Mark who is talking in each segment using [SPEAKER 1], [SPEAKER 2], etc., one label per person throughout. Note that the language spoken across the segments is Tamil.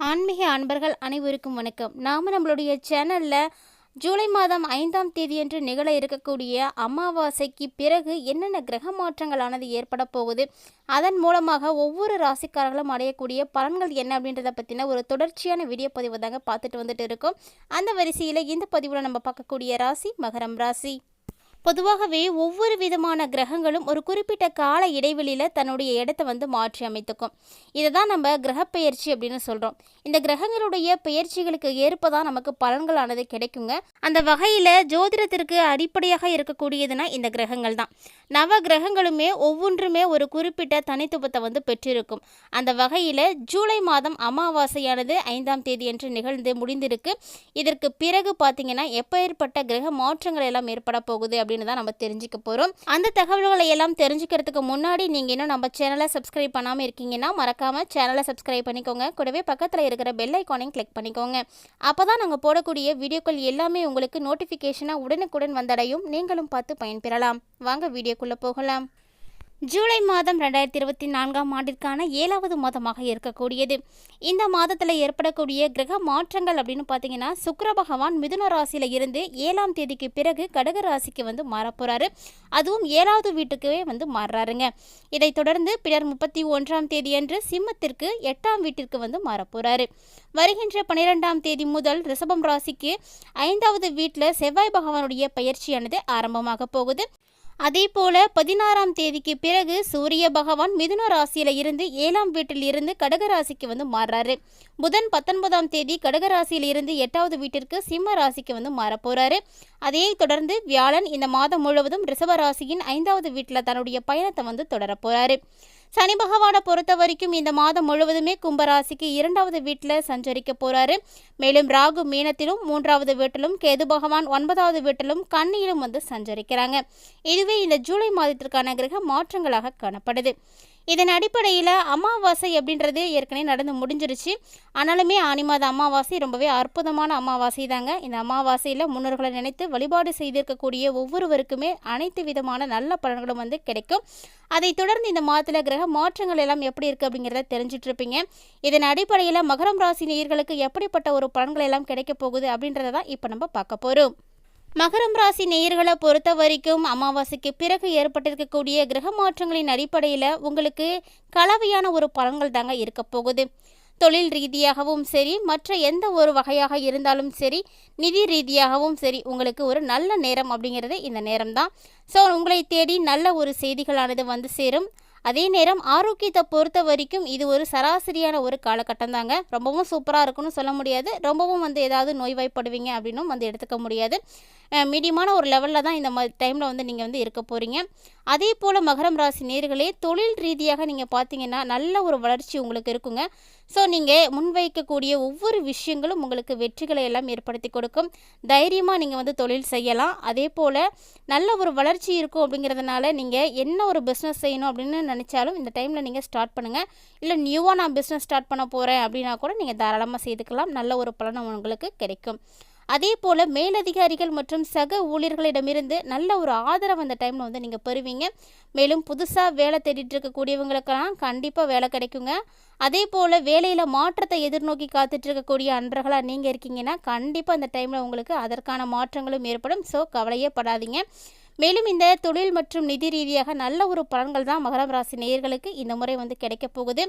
[SPEAKER 1] ஆன்மீக அன்பர்கள் அனைவருக்கும் வணக்கம். நாம் நம்மளுடைய சேனலில் ஜூலை மாதம் ஐந்தாம் தேதியன்று நிகழ இருக்கக்கூடிய அமாவாசைக்கு பிறகு என்னென்ன கிரக மாற்றங்களானது ஏற்பட போகுது அதன் மூலமாக ஒவ்வொரு ராசிக்காரர்களும் அடையக்கூடிய பலன்கள் என்ன அப்படின்றத பற்றின ஒரு தொடர்ச்சியான வீடியோ பதிவு தாங்க பார்த்துட்டு வந்துட்டு இருக்கோம். அந்த வரிசையில் இந்த பதிவில் நம்ம பார்க்கக்கூடிய ராசி மகரம் ராசி. பொதுவாகவே ஒவ்வொரு விதமான கிரகங்களும் ஒரு குறிப்பிட்ட கால இடைவெளியில் தன்னுடைய இடத்தை வந்து மாற்றி அமைத்துக்கும். இதை தான் நம்ம கிரகப்பெயர்ச்சி அப்படின்னு சொல்கிறோம் இந்த கிரகங்களுடைய பெயர்ச்சிகளுக்கு ஏற்ப தான் நமக்கு பலன்களானது கிடைக்குங்க. அந்த வகையில் ஜோதிடத்திற்கு அடிப்படையாக இருக்கக்கூடியதுனா இந்த கிரகங்கள் தான் நவ கிரகங்களுமே ஒவ்வொன்றுமே ஒரு குறிப்பிட்ட தனித்துவத்தை வந்து பெற்றிருக்கும். அந்த வகையில் ஜூலை மாதம் அமாவாசையானது ஐந்தாம் தேதி என்று நிகழ்ந்து முடிந்திருக்கு. இதற்கு பிறகு பார்த்தீங்கன்னா எப்பேற்பட்ட கிரக மாற்றங்கள் எல்லாம் ஏற்பட போகுது அப்படின்னு தான் நம்ம தெரிஞ்சுக்க போகிறோம் அந்த தகவல்களை எல்லாம் தெரிஞ்சுக்கிறதுக்கு முன்னாடி நீங்கள் இன்னும் நம்ம சேனலை சப்ஸ்கிரைப் பண்ணாமல் இருக்கீங்கன்னா மறக்காமல் சேனலை சப்ஸ்கிரைப் பண்ணிக்கோங்க. கூடவே பக்கத்தில் இருக்கிற பெல் ஐக்கானையும் கிளிக் பண்ணிக்கோங்க. அப்போ தான் நாங்கள் போடக்கூடிய வீடியோக்கள் எல்லாமே உங்களுக்கு நோட்டிஃபிகேஷனாக உடனுக்குடன் வந்தடையும். நீங்களும் பார்த்து பயன்பெறலாம். வாங்க வீடியோக்குள்ளே போகலாம். ஜூலை மாதம் ரெண்டாயிரத்தி இருபத்தி நான்காம் ஆண்டிற்கான ஏழாவது மாதமாக இருக்கக்கூடியது. இந்த மாதத்தில் ஏற்படக்கூடிய கிரக மாற்றங்கள் அப்படின்னு பார்த்தீங்கன்னா சுக்கர பகவான் மிதுன ராசியில் இருந்து ஏழாம் தேதிக்கு பிறகு கடக ராசிக்கு வந்து மாறப்போகிறாரு அதுவும் ஏழாவது வீட்டுக்கே வந்து மாறுறாருங்க. இதைத் தொடர்ந்து பிறர் முப்பத்தி ஒன்றாம் தேதியன்று சிம்மத்திற்கு எட்டாம் வீட்டிற்கு வந்து மாறப்போகிறாரு வருகின்ற பனிரெண்டாம் தேதி முதல் ரிஷபம் ராசிக்கு ஐந்தாவது வீட்டில் செவ்வாய் பகவானுடைய பயிற்சியானது ஆரம்பமாக போகுது. அதே போல பதினாறாம் தேதிக்கு பிறகு சூரிய பகவான் மிதுன ராசியில இருந்து ஏழாம் வீட்டில் இருந்து கடக ராசிக்கு வந்து மாறுறாரு. புதன் பத்தொன்பதாம் தேதி கடகராசியில இருந்து எட்டாவது வீட்டிற்கு சிம்ம ராசிக்கு வந்து மாற போறாரு. அதே தொடர்ந்து வியாழன் இந்த மாதம் முழுவதும் ரிஷப ராசியின் ஐந்தாவது வீட்டில் தன்னுடைய பயணத்தை வந்து தொடரப்போறாரு சனி பகவானை பொறுத்த வரைக்கும் இந்த மாதம் முழுவதுமே கும்பராசிக்கு இரண்டாவது வீட்டில் சஞ்சரிக்க போறாரு. மேலும் ராகு மீனத்திலும் மூன்றாவது வீட்டிலும் கேது பகவான் ஒன்பதாவது வீட்டிலும் கண்ணியிலும் வந்து சஞ்சரிக்கிறாங்க. இதுவே இந்த ஜூலை மாதத்திற்கான கிரக மாற்றங்களாக காணப்படுது. இதன் அடிப்படையில் அமாவாசை அப்படின்றது ஏற்கனவே நடந்து முடிஞ்சிருச்சு. ஆனாலுமே ஆனி மாத அமாவாசை ரொம்பவே அற்புதமான அமாவாசை தாங்க. இந்த அமாவாசையில் முன்னோர்களை நினைத்து வழிபாடு செய்திருக்கக்கூடிய ஒவ்வொருவருக்குமே அனைத்து விதமான நல்ல பலன்களும் வந்து கிடைக்கும். அதை தொடர்ந்து இந்த மாதத்தில் கிரக மாற்றங்கள் எல்லாம் எப்படி இருக்குது அப்படிங்கிறத தெரிஞ்சிட்டு இருப்பீங்க. இதன் அடிப்படையில் மகரம் ராசி நேயர்களுக்கு எப்படிப்பட்ட ஒரு பலன்கள் எல்லாம் கிடைக்க போகுது அப்படின்றத தான் இப்போ நம்ம பார்க்க போகிறோம் மகரம் ராசி நேயர்களை பொறுத்த வரைக்கும் அமாவாசைக்கு பிறகு ஏற்பட்டிருக்கக்கூடிய கிரக மாற்றங்களின் அடிப்படையில் உங்களுக்கு கலவையான ஒரு பலன்கள் தாங்க இருக்க போகுது. தொழில் ரீதியாகவும் சரி மற்ற எந்த ஒரு வகையாக இருந்தாலும் சரி நிதி ரீதியாகவும் சரி உங்களுக்கு ஒரு நல்ல நேரம் அப்படிங்கிறது இந்த நேரம் தான் ஸோ உங்களை தேடி நல்ல ஒரு செய்திகளானது வந்து சேரும். அதே நேரம் ஆரோக்கியத்தை பொறுத்த வரைக்கும் இது ஒரு சராசரியான ஒரு காலகட்டம் தாங்க. ரொம்பவும் சூப்பராக இருக்கும்னு சொல்ல முடியாது. ரொம்பவும் வந்து ஏதாவது நோய்வாய்ப்படுவீங்க அப்படின்னும் வந்து எடுத்துக்க முடியாது. மீடியமான ஒரு லெவலில் தான் இந்த மாதிரி டைமில் வந்து நீங்கள் வந்து இருக்க போகிறீங்க அதே போல் மகரம் ராசி நேர்களே தொழில் ரீதியாக நீங்கள் பார்த்தீங்கன்னா நல்ல ஒரு வளர்ச்சி உங்களுக்கு இருக்குங்க. ஸோ நீங்கள் முன்வைக்கக்கூடிய ஒவ்வொரு விஷயங்களும் உங்களுக்கு வெற்றிகளை எல்லாம் ஏற்படுத்தி கொடுக்கும். தைரியமாக நீங்கள் வந்து தொழில் செய்யலாம். அதே போல் நல்ல ஒரு வளர்ச்சி இருக்கும் அப்படிங்கிறதுனால நீங்கள் என்ன ஒரு பிஸ்னஸ் செய்யணும் அப்படின்னு நினச்சாலும் இந்த டைமில் நீங்கள் ஸ்டார்ட் பண்ணுங்கள் இல்லை நியூவாக நான் பிஸ்னஸ் ஸ்டார்ட் பண்ண போகிறேன் அப்படின்னா கூட நீங்கள் தாராளமாக செய்துக்கலாம். நல்ல ஒரு பலனும் உங்களுக்கு கிடைக்கும். அதே போல் மேலதிகாரிகள் மற்றும் சக ஊழியர்களிடமிருந்து நல்ல ஒரு ஆதரவு அந்த டைமில் வந்து நீங்கள் பெறுவீங்க. மேலும் புதுசாக வேலை தேடிட்டு இருக்கக்கூடியவங்களுக்கெல்லாம் கண்டிப்பாக வேலை கிடைக்குங்க. அதே போல் வேலையில் மாற்றத்தை எதிர்நோக்கி காத்துட்டு இருக்கக்கூடிய அன்பர்களாக நீங்கள் இருக்கீங்கன்னா கண்டிப்பாக அந்த டைமில் உங்களுக்கு அதற்கான மாற்றங்களும் ஏற்படும். ஸோ கவலையே படாதீங்க. மேலும் இந்த தொழில் மற்றும் நிதி ரீதியாக நல்ல ஒரு பலன்கள் தான் மகரம் ராசி நேயர்களுக்கு இந்த முறை வந்து கிடைக்க போகுது.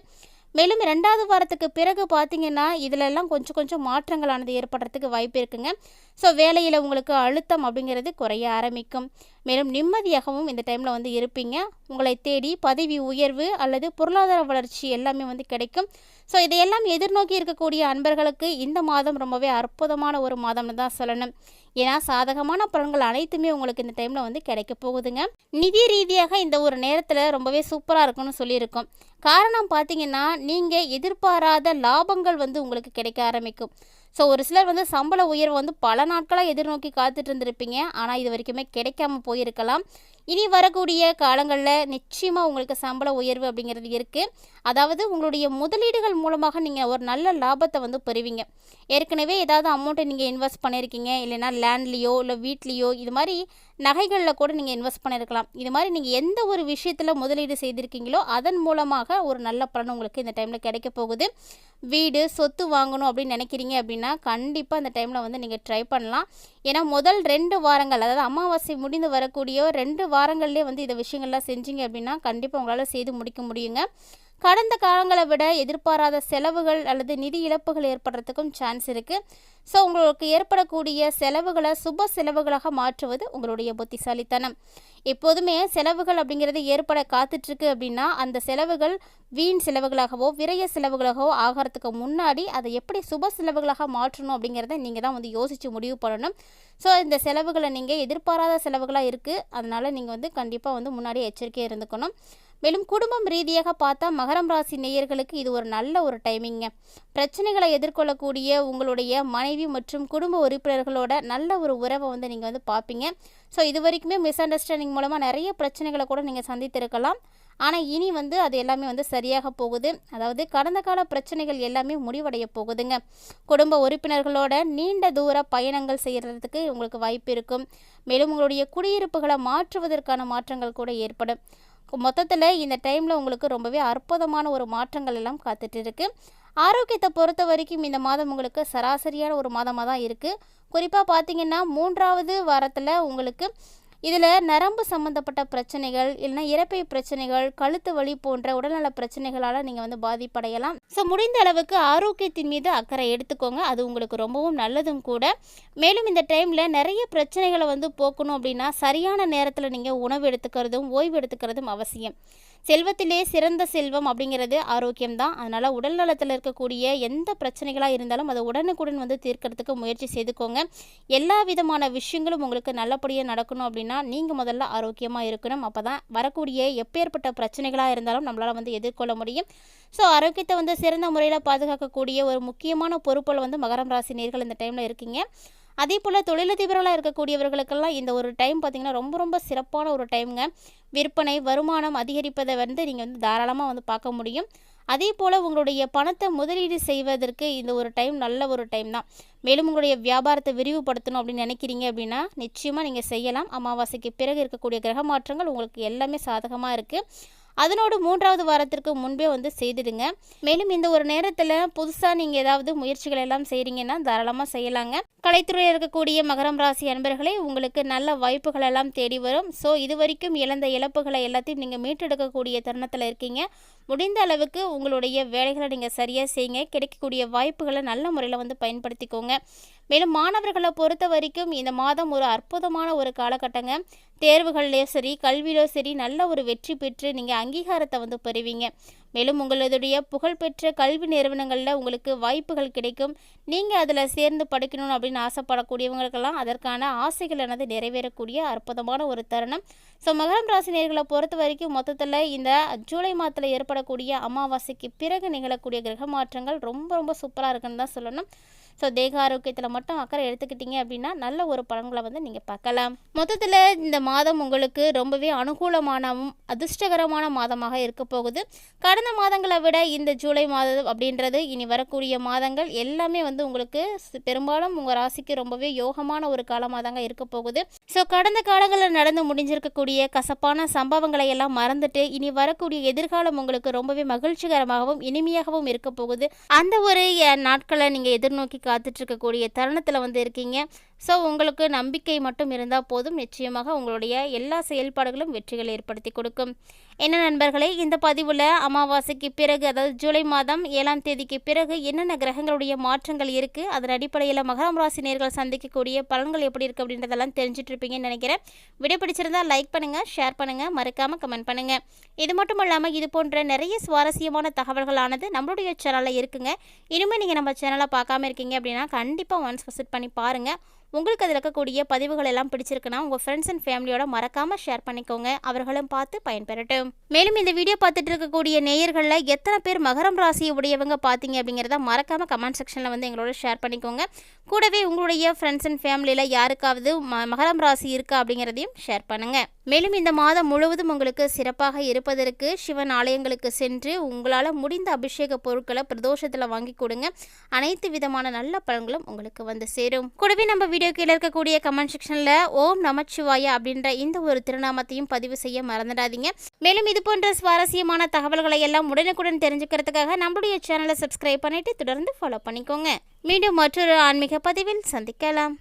[SPEAKER 1] மேலும் ரெண்டாவது வாரத்துக்கு பிறகு பார்த்தீங்கன்னா இதிலெல்லாம் கொஞ்சம் கொஞ்சம் மாற்றங்களானது ஏற்படுறதுக்கு வாய்ப்பு இருக்குங்க. ஸோ வேலையில் உங்களுக்கு அழுத்தம் அப்படிங்கிறது குறைய ஆரம்பிக்கும். மேலும் நிம்மதியாகவும் இந்த டைமில் வந்து இருப்பீங்க. உங்களை தேடி பதவி உயர்வு அல்லது பொருளாதார வளர்ச்சி எல்லாமே வந்து கிடைக்கும். ஸோ இதையெல்லாம் எதிர்நோக்கி இருக்கக்கூடிய அன்பர்களுக்கு இந்த மாதம் ரொம்பவே அற்புதமான ஒரு மாதம்னு தான் சொல்லணும். ஏன்னா சாதகமான பலன்கள் அனைத்துமே உங்களுக்கு இந்த டைமில் வந்து கிடைக்க போகுதுங்க. நிதி ரீதியாக இந்த ஒரு நேரத்தில் ரொம்பவே சூப்பராக இருக்கும்னு சொல்லியிருக்கோம். காரணம் பார்த்தீங்கன்னா நீங்கள் எதிர்பாராத லாபங்கள் வந்து உங்களுக்கு கிடைக்க ஆரம்பிக்கும். ஸோ ஒரு சிலர் வந்து சம்பள உயர்வு வந்து பல நாட்களாக எதிர்நோக்கி காத்துட்டு இருந்திருப்பீங்க. ஆனால் இது வரைக்குமே கிடைக்காம போயிருக்கலாம். இனி வரக்கூடிய காலங்களில் நிச்சயமாக உங்களுக்கு சம்பள உயர்வு அப்படிங்கிறது இருக்குது அதாவது உங்களுடைய முதலீடுகள் மூலமாக நீங்கள் ஒரு நல்ல லாபத்தை வந்து பெறுவீங்க. ஏற்கனவே ஏதாவது அமௌண்ட்டை நீங்கள் இன்வெஸ்ட் பண்ணியிருக்கீங்க இல்லைனா லேண்ட்லேயோ இல்லை வீட்லேயோ இது மாதிரி நகைகளில் கூட நீங்கள் இன்வெஸ்ட் பண்ணியிருக்கலாம் இது மாதிரி நீங்கள் எந்த ஒரு விஷயத்தில் முதலீடு செய்திருக்கீங்களோ அதன் மூலமாக ஒரு நல்ல பலன் உங்களுக்கு இந்த டைமில் கிடைக்க போகுது. வீடு சொத்து வாங்கணும் அப்படின்னு நினைக்கிறீங்க அப்படின்னா கண்டிப்பாக அந்த டைமில் வந்து நீங்கள் ட்ரை பண்ணலாம். ஏன்னா முதல் ரெண்டு வாரங்கள் அதாவது அமாவாசை முடிந்து வரக்கூடிய ரெண்டு வாரங்கள்லேயே வந்து இந்த விஷயங்கள்லாம் செஞ்சீங்க அப்படின்னா கண்டிப்பாக உங்களால் செய்து முடிக்க முடியுங்க. கடந்த காலங்களை விட எதிர்பாராத செலவுகள் அல்லது நிதி இழப்புகள் ஏற்படுறதுக்கும் சான்ஸ் இருக்குது ஸோ உங்களுக்கு ஏற்படக்கூடிய செலவுகளை சுப செலவுகளாக மாற்றுவது உங்களுடைய புத்திசாலித்தனம். எப்போதுமே செலவுகள் அப்படிங்கிறது ஏற்பட காத்துட்ருக்கு அப்படின்னா அந்த செலவுகள் வீண் செலவுகளாகவோ விரைய செலவுகளாகவோ ஆகிறதுக்கு முன்னாடி அதை எப்படி சுப செலவுகளாக மாற்றணும் அப்படிங்கிறத நீங்கள் தான் வந்து யோசித்து முடிவு பண்ணணும். ஸோ இந்த செலவுகளை நீங்கள் எதிர்பாராத செலவுகளாக இருக்குது அதனால் நீங்கள் வந்து கண்டிப்பாக வந்து முன்னாடி எச்சரிக்கையாக இருந்துக்கணும். மேலும் குடும்பம் ரீதியாக பார்த்தா மகரம் ராசி நேயர்களுக்கு இது ஒரு நல்ல ஒரு டைமிங்க பிரச்சனைகளை எதிர்கொள்ளக்கூடிய உங்களுடைய மனைவி மற்றும் குடும்ப உறுப்பினர்களோட நல்ல ஒரு உறவை வந்து நீங்கள் வந்து பார்ப்பீங்க. ஸோ இது வரைக்குமே மிஸ் அண்டர்ஸ்டாண்டிங் மூலமாக நிறைய பிரச்சனைகளை கூட நீங்கள் சந்தித்திருக்கலாம். ஆனால் இனி வந்து அது எல்லாமே வந்து சரியாக போகுது. அதாவது கடந்த கால பிரச்சனைகள் எல்லாமே முடிவடைய போகுதுங்க. குடும்ப உறுப்பினர்களோட நீண்ட தூர பயணங்கள் செய்கிறதுக்கு உங்களுக்கு வாய்ப்பு இருக்கும். மேலும் உங்களுடைய குடியிருப்புகளை மாற்றுவதற்கான மாற்றங்கள் கூட ஏற்படும். மொத்தத்தில் இந்த டைமில் உங்களுக்கு ரொம்பவே அற்புதமான ஒரு மாற்றங்கள் எல்லாம் காத்துட்டு இருக்கு ஆரோக்கியத்தை பொறுத்த வரைக்கும் இந்த மாதம் உங்களுக்கு சராசரியான ஒரு மாதமாக தான் இருக்குது குறிப்பாக பார்த்தீங்கன்னா மூன்றாவது வாரத்தில் உங்களுக்கு இதில் நரம்பு சம்மந்தப்பட்ட பிரச்சனைகள் இல்லைன்னா இறப்பை பிரச்சனைகள் கழுத்து வலி போன்ற உடல்நல பிரச்சனைகளால் நீங்கள் வந்து பாதிப்படையலாம். ஸோ முடிந்த அளவுக்கு ஆரோக்கியத்தின் மீது அக்கறை எடுத்துக்கோங்க. அது உங்களுக்கு ரொம்பவும் நல்லதும் கூட. மேலும் இந்த டைமில் நிறைய பிரச்சனைகளை வந்து போக்கணும் அப்படின்னா சரியான நேரத்தில் நீங்கள் உணவு எடுத்துக்கிறதும் ஓய்வு எடுத்துக்கிறதும் அவசியம். செல்வத்திலே சிறந்த செல்வம் அப்படிங்கிறது ஆரோக்கியம் தான் அதனால் உடல் நலத்தில் இருக்கக்கூடிய எந்த பிரச்சனைகளாக இருந்தாலும் அதை உடனுக்குடன் வந்து தீர்க்கறதுக்கு முயற்சி செய்துக்கோங்க. எல்லா விதமான விஷயங்களும் உங்களுக்கு நல்லபடியாக நடக்கணும் அப்படின்னா நீங்கள் முதல்ல ஆரோக்கியமாக இருக்கணும். அப்போ தான் வரக்கூடிய எப்பேற்பட்ட பிரச்சனைகளாக இருந்தாலும் நம்மளால் வந்து எதிர்கொள்ள முடியும். ஸோ ஆரோக்கியத்தை வந்து சிறந்த முறையில் பாதுகாக்கக்கூடிய ஒரு முக்கியமான பொறுப்பில் வந்து மகரம் ராசி நேர்கள் இந்த டைமில் இருக்கீங்க. அதே போல் தொழிலதிபர்களாக இருக்கக்கூடியவர்களுக்கெல்லாம் இந்த ஒரு டைம் பார்த்திங்கன்னா ரொம்ப ரொம்ப சிறப்பான ஒரு டைமுங்க விற்பனை வருமானம் அதிகரிப்பதை வந்து நீங்கள் வந்து தாராளமாக வந்து பார்க்க முடியும். அதே போல் உங்களுடைய பணத்தை முதலீடு செய்வதற்கு இந்த ஒரு டைம் நல்ல ஒரு டைம் தான். மேலும் உங்களுடைய வியாபாரத்தை விரிவுபடுத்தணும் அப்படின்னு நினைக்கிறீங்க அப்படின்னா நிச்சயமாக நீங்கள் செய்யலாம். அமாவாசைக்கு பிறகு இருக்கக்கூடிய கிரக மாற்றங்கள் உங்களுக்கு எல்லாமே சாதகமாக இருக்குது அதனோடு மூன்றாவது வாரத்திற்கு முன்பே வந்து செய்திடுங்க. மேலும் இந்த ஒரு நேரத்தில் புதுசாக நீங்கள் ஏதாவது முயற்சிகள் எல்லாம் செய்கிறீங்கன்னா தாராளமாக செய்யலாங்க. கலைத்துறையில் இருக்கக்கூடிய மகரம் ராசி அன்பர்களே உங்களுக்கு நல்ல வாய்ப்புகள் எல்லாம் தேடி வரும். ஸோ இது வரைக்கும் இழந்த இழப்புகளை எல்லாத்தையும் நீங்கள் மீட்டெடுக்கக்கூடிய தருணத்தில் இருக்கீங்க. முடிந்த அளவுக்கு உங்களுடைய வேலைகளை நீங்கள் சரியாக செய்யுங்க. கிடைக்கக்கூடிய வாய்ப்புகளை நல்ல முறையில் வந்து பயன்படுத்திக்கோங்க. மேலும் மாணவர்களை பொறுத்த வரைக்கும் இந்த மாதம் ஒரு அற்புதமான ஒரு காலகட்டங்க. தேர்வுகள்லேயும் சரி கல்வியிலும் சரி நல்ல ஒரு வெற்றி பெற்று நீங்கள் அங்கீகாரத்தை வந்து பெறுவீங்க. மேலும் உங்களுடைய புகழ்பெற்ற கல்வி நிறுவனங்களில் உங்களுக்கு வாய்ப்புகள் கிடைக்கும். நீங்கள் அதில் சேர்ந்து படிக்கணும் அப்படின்னு ஆசைப்படக்கூடியவங்களுக்கெல்லாம் அதற்கான ஆசைகள் எனது நிறைவேறக்கூடிய அற்புதமான ஒரு தருணம். ஸோ மகரம் ராசினியர்களை பொறுத்த வரைக்கும் மொத்தத்தில் இந்த ஜூலை மாதத்தில் ஏற்படக்கூடிய அமாவாசைக்கு பிறகு நிகழக்கூடிய கிரக மாற்றங்கள் ரொம்ப ரொம்ப சூப்பராக இருக்குன்னு தான் சொல்லணும். ஸோ தேக ஆரோக்கியத்தில் மட்டும் அக்கறை எடுத்துக்கிட்டீங்க அப்படின்னா நல்ல ஒரு பலன்களை வந்து நீங்கள் பார்க்கலாம். மொத்தத்தில் இந்த மாதம் உங்களுக்கு ரொம்பவே அனுகூலமானவும் அதிர்ஷ்டகரமான மாதமாக இருக்க போகுது. கடந்த மாதங்களை விட இந்த ஜூலை மாதம் அப்படின்றது இனி வரக்கூடிய மாதங்கள் எல்லாமே வந்து உங்களுக்கு பெரும்பாலும் உங்கள் ராசிக்கு ரொம்பவே யோகமான ஒரு காலமாக தாங்க இருக்க போகுது. ஸோ கடந்த காலங்களில் நடந்து முடிஞ்சிருக்கக்கூடிய கசப்பான சம்பவங்களை எல்லாம் மறந்துட்டு இனி வரக்கூடிய எதிர்காலம் உங்களுக்கு ரொம்பவே மகிழ்ச்சிகரமாகவும் இனிமையாகவும் இருக்க போகுது. அந்த ஒரு நாட்களை நீங்கள் எதிர்நோக்கி காத்துட்ருக்கக்கூடிய தருணத்தில் வந்து இருக்கீங்க. ஸோ உங்களுக்கு நம்பிக்கை மட்டும் இருந்தால் போதும். நிச்சயமாக உங்களுடைய எல்லா செயல்பாடுகளும் வெற்றிகளை ஏற்படுத்தி கொடுக்கும். என்ன நண்பர்களே இந்த பதிவில் அமாவாசைக்கு பிறகு அதாவது ஜூலை மாதம் ஏழாம் தேதிக்கு பிறகு என்னென்ன கிரகங்களுடைய மாற்றங்கள் இருக்குது அதன் அடிப்படையில் மகரம் ராசி நேர்கள் சந்திக்கக்கூடிய பலன்கள் எப்படி இருக்குது அப்படின்றதெல்லாம் தெரிஞ்சுட்டு இருப்பீங்கன்னு நினைக்கிறேன். வீடியோ பிடிச்சிருந்தால் லைக் பண்ணுங்கள் ஷேர் பண்ணுங்கள் மறக்காமல் கமெண்ட் பண்ணுங்கள் இது மட்டும் இல்லாமல் இது போன்ற நிறைய சுவாரஸ்யமான தகவல்களானது நம்மளுடைய சேனலில் இருக்குங்க. இனிமேல் நீங்கள் நம்ம சேனலை பார்க்காம இருக்கீங்க அப்படின்னா கண்டிப்பாக ஒன்ஸ் விசிட் பண்ணி பாருங்கள் உங்களுக்கு அதில் இருக்கக்கூடிய பதிவுகள் எல்லாம் பிடிச்சிருக்குன்னா உங்கள் ஃப்ரெண்ட்ஸ் அண்ட் ஃபேமிலியோட மறக்காமல் ஷேர் பண்ணிக்கோங்க. அவர்களும் பார்த்து பயன்பெறட்டும். மேலும் இந்த வீடியோ பார்த்துட்டு இருக்கக்கூடிய நேயர்களில் எத்தனை பேர் மகரம் ராசி உடையவங்க பார்த்தீங்க அப்படிங்கிறத மறக்காமல் கமெண்ட் செக்ஷனில் வந்து எங்களோட ஷேர் பண்ணிக்கோங்க. கூடவே உங்களுடைய ஃப்ரெண்ட்ஸ் அண்ட் ஃபேமிலியில் யாருக்காவது ம மகரம் ராசி இருக்கா அப்படிங்கிறதையும் ஷேர் பண்ணுங்கள் மேலும் இந்த மாதம் முழுவதும் உங்களுக்கு சிறப்பாக இருப்பதற்கு சிவன் ஆலயங்களுக்கு சென்று உங்களால் முடிந்த அபிஷேக பொருட்களை பிரதோஷத்தில் வாங்கி கொடுங்க. அனைத்து விதமான நல்ல பழங்களும் உங்களுக்கு வந்து சேரும். கூடவே நம்ம வீடியோ கீழே இருக்கக்கூடிய கமெண்ட் செக்ஷனில் ஓம் நமச்சிவாயா அப்படின்ற இந்த ஒரு திருநாமத்தையும் பதிவு செய்ய மறந்துடாதீங்க. மேலும் இது போன்ற சுவாரஸ்யமான தகவல்களை எல்லாம் உடனுக்குடன் தெரிஞ்சுக்கிறதுக்காக நம்மளுடைய சேனலை சப்ஸ்கிரைப் பண்ணிவிட்டு தொடர்ந்து ஃபாலோ பண்ணிக்கோங்க. மீண்டும் மற்றொரு ஆன்மீக பதிவில் சந்திக்கலாம்.